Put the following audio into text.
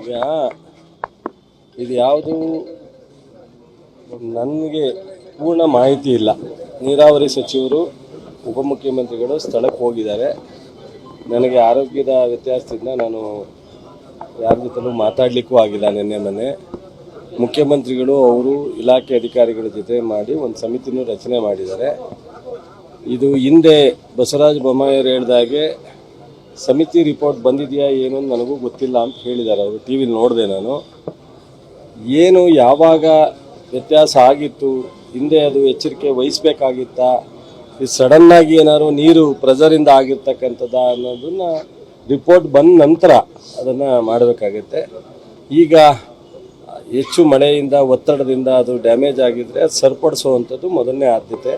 ಈಗ ಇದು ಯಾವುದು ನನಗೆ ಪೂರ್ಣ ಮಾಹಿತಿ ಇಲ್ಲ. ನೀರಾವರಿ ಸಚಿವರು, ಉಪಮುಖ್ಯಮಂತ್ರಿಗಳು ಸ್ಥಳಕ್ಕೆ ಹೋಗಿದ್ದಾರೆ. ನನಗೆ ಆರೋಗ್ಯದ ವ್ಯತ್ಯಾಸದಿಂದ ನಾನು ಯಾರ ಜೊತೆಲೂ ಮಾತಾಡಲಿಕ್ಕೂ ಆಗಿಲ್ಲ ನಿನ್ನೆ ಮೊನ್ನೆ. ಮುಖ್ಯಮಂತ್ರಿಗಳು ಅವರು ಇಲಾಖೆ ಅಧಿಕಾರಿಗಳ ಜೊತೆ ಮಾಡಿ ಒಂದು ಸಮಿತಿನೂ ರಚನೆ ಮಾಡಿದ್ದಾರೆ. ಇದು ಹಿಂದೆ ಬಸವರಾಜ ಬೊಮ್ಮಾಯಿಯವರು ಹೇಳ್ದಾಗೆ ಸಮಿತಿ ರಿಪೋರ್ಟ್ ಬಂದಿದೆಯಾ ಏನು ನನಗೂ ಗೊತ್ತಿಲ್ಲ ಅಂತ ಹೇಳಿದ್ದಾರೆ. ಅವರು ಟಿ ವಿಲಿ ನೋಡಿದೆ ನಾನು. ಏನು ಯಾವಾಗ ವ್ಯತ್ಯಾಸ ಆಗಿತ್ತು? ಹಿಂದೆ ಅದು ಎಚ್ಚರಿಕೆ ವಹಿಸ್ಬೇಕಾಗಿತ್ತಾ? ಇದು ಸಡನ್ನಾಗಿ ಏನಾದ್ರು ನೀರು ಪ್ರೆಸರಿಂದ ಆಗಿರ್ತಕ್ಕಂಥದ್ದು ಅನ್ನೋದನ್ನ ರಿಪೋರ್ಟ್ ಬಂದ ನಂತರ ಅದನ್ನು ಮಾಡಬೇಕಾಗತ್ತೆ. ಈಗ ಹೆಚ್ಚು ಮಳೆಯಿಂದ ಒತ್ತಡದಿಂದ ಅದು ಡ್ಯಾಮೇಜ್ ಆಗಿದ್ದರೆ ಅದು ಸರಿಪಡಿಸುವಂಥದ್ದು ಮೊದಲನೇ ಆದ್ಯತೆ.